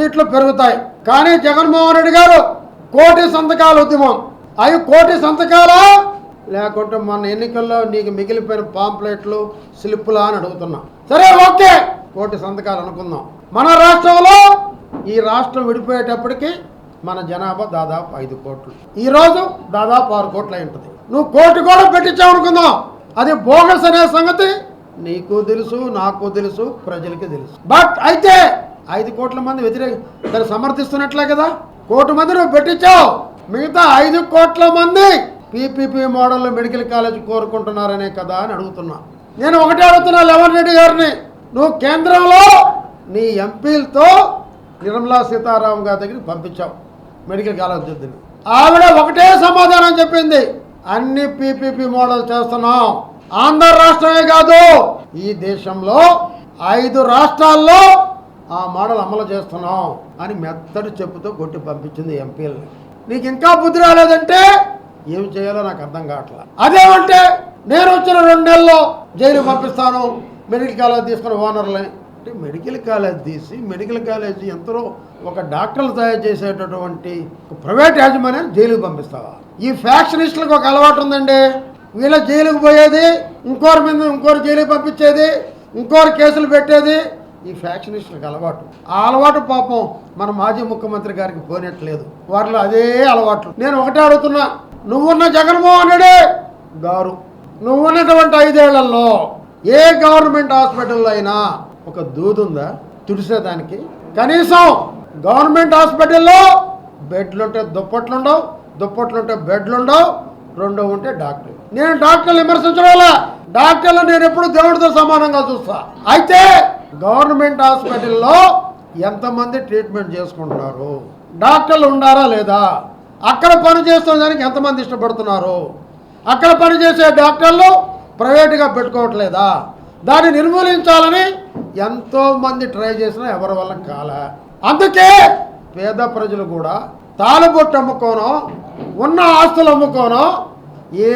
సీట్లు పెరుగుతాయి. కానీ జగన్మోహన్ రెడ్డి గారు కోటి సంతకాల ఉద్యమం. అవి కోటి సంతకాలా? లేకుంటే మన ఎన్నికల్లో నీకు మిగిలిపోయిన పాంప్లెట్లు స్లిప్పులా అని అడుగుతున్నా. సరే ఓకే. కోటి సంతకాలు అనుకుందాం. మన రాష్ట్రంలో ఈ రాష్ట్రం విడిపోయేటప్పటికి మన జనాభా దాదాపు ఐదు కోట్లు. ఈరోజు దాదాపు ఆరు కోట్లు అయి ఉంటుంది. నువ్వు కోటి కూడా పెట్టించావు అనుకుందాం. అది బోగస్ అనే సంగతి నీకు తెలుసు నాకు తెలుసు ప్రజలకి తెలుసు. బట్ అయితే ఐదు కోట్ల మంది వ్యతిరేక దాన్ని సమర్థిస్తున్నట్లే కదా? కోటి మంది నువ్వు పెట్టించావు. మిగతా ఐదు కోట్ల మంది పీపీపీ మోడల్లో మెడికల్ కాలేజ్ కోరుకుంటున్నారనే కదా అని అడుగుతున్నా. నేను ఒకటే అడుగుతున్నా లెవన్ రెడ్డి గారిని. నువ్వు కేంద్రంలో నీ ఎంపీలతో నిర్మలా సీతారామన్ గారి దగ్గరికి పంపించావు మెడికల్ కాలేజ్ వద్దని. ఆవిడ ఒకటే సమాధానం చెప్పింది. అన్ని పీపీపీ మోడల్ చేస్తున్నాం. ఆంధ్ర రాష్ట్రమే కాదు ఈ దేశంలో ఐదు రాష్ట్రాల్లో ఆ మోడల్ అమలు చేస్తున్నాం అని మెత్తడి చెప్పుతో కొట్టి పంపించింది ఎంపీలని నీకు ఇంకా బుద్ధి రాలేదంటే ఏం చేయాలో నాకు అర్థం కావట్లేదు అదేమంటే నేను వచ్చిన రెండు నెలల్లో జైలు పంపిస్తాను. మెడికల్ కాలేజ్ తీసుకున్న ఓనర్లని. అంటే మెడికల్ కాలేజ్ తీసి మెడికల్ కాలేజ్ ఎంతలో ఒక డాక్టర్లు తయారు చేసేటటువంటి ప్రైవేట్ యాజమాన్యాన్ని జైలుకి పంపిస్తావా? ఈ ఫ్యాక్షనిస్టులకు ఒక అలవాటు ఉందండి. వీళ్ళ జైలుకు పోయేది ఇంకోరి మీద ఇంకోరు జైలుకి పంపించేది ఇంకోరు కేసులు పెట్టేది ఈ ఫ్యాక్షనిస్టులకు అలవాటు. ఆ అలవాటు పాపం మన మాజీ ముఖ్యమంత్రి గారికి పోనట్లేదు వారిలో అదే అలవాట్లు. నేను ఒకటే అడుగుతున్నా నువ్వున్న జగన్మోహన్ రెడ్డి గారు నువ్వున్నటువంటి ఐదేళ్ళలో ఏ గవర్నమెంట్ హాస్పిటల్లో అయినా ఒక దూదుందా తుడిసేదానికి కనీసం గవర్నమెంట్ హాస్పిటల్లో బెడ్లుంటే దుప్పట్లుండవు దుప్పట్లుంటే బెడ్లుండవు ఉంటే రెండో ఉంటే డాక్టర్ నేను డాక్టర్లు విమర్శించడం డాక్టర్లు నేను ఎప్పుడు దేవుడితో సమానంగా చూస్తా. అయితే గవర్నమెంట్ హాస్పిటల్లో ఎంతమంది ట్రీట్మెంట్ చేసుకుంటున్నారు? డాక్టర్లు ఉండారా లేదా? అక్కడ పని దానికి ఎంతమంది ఇష్టపడుతున్నారు? అక్కడ పనిచేసే డాక్టర్లు ప్రైవేటుగా పెట్టుకోవట్లేదా? దాన్ని నిర్మూలించాలని ఎంతోమంది ట్రై చేసినా ఎవరి వల్ల కాల. అందుకే పేద ప్రజలు కూడా తాళబొట్టు అమ్ముకోనో ఉన్న ఆస్తులు అమ్ముకోనో ఏ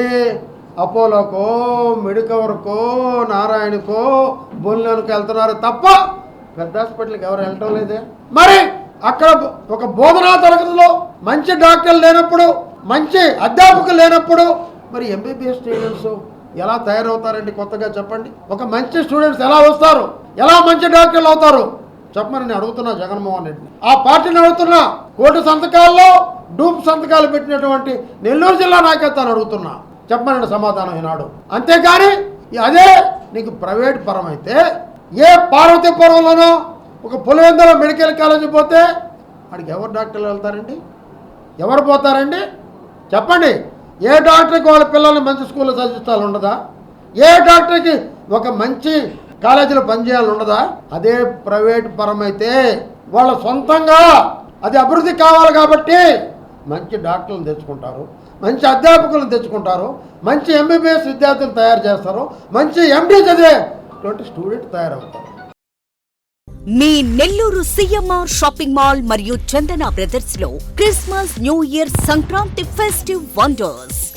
అపోలోకో మెడికవర్కో నారాయణకో బోన్లోనికి వెళ్తున్నారు తప్ప పెద్ద హాస్పిటల్కి ఎవరు వెళ్ళటం లేదే. మరి అక్కడ ఒక బోధనా తరగతిలో మంచి డాక్టర్లు లేనప్పుడు మంచి అధ్యాపకులు లేనప్పుడు మరి ఎంబీబీఎస్ స్టూడెంట్స్ ఎలా తయారవుతారండి కొత్తగా చెప్పండి? ఒక మంచి స్టూడెంట్స్ ఎలా వస్తారు? ఎలా మంచి డాక్టర్లు అవుతారు? చెప్పమని నేను అడుగుతున్నా జగన్మోహన్ రెడ్డి ఆ పార్టీని అడుగుతున్నా కోటి సంతకాల్లో డూప్ సంతకాలు పెట్టినటువంటి నెల్లూరు జిల్లా నాయకత్వాన్ని అడుగుతున్నా. చెప్పనండి సమాధానం ఈనాడు. అంతేకాని అదే నీకు ప్రైవేట్ పరం అయితే ఏ పార్వతీపురంలోనో ఒక పులివెందుల మెడికల్ కాలేజీ పోతే అక్కడికి ఎవరు డాక్టర్లు వెళ్తారండి? ఎవరు పోతారండి? చెప్పండి. ఏ డాక్టర్కి వాళ్ళ పిల్లల్ని మంచి స్కూల్లో చదివించాలి ఉండదా? ఏ డాక్టర్కి ఒక మంచి కాలేజీలో పనిచేయాలి ఉండదా? అదే ప్రైవేట్ పరమైతే వాళ్ళ సొంతంగా అది అభివృద్ధి కావాలి కాబట్టి మంచి డాక్టర్లను తెచ్చుకుంటారు మంచి అధ్యాపకులను తెచ్చుకుంటారు మంచి ఎంబీబీఎస్ విద్యార్థులు తయారు చేస్తారు మంచి ఎండీ చదివేటువంటి స్టూడెంట్ తయారవుతారు. మీ నెల్లూరు సిఎంఆర్ షాపింగ్ మాల్ మరియు Chandana బ్రదర్స్లో Christmas new year Sankranti festive wonders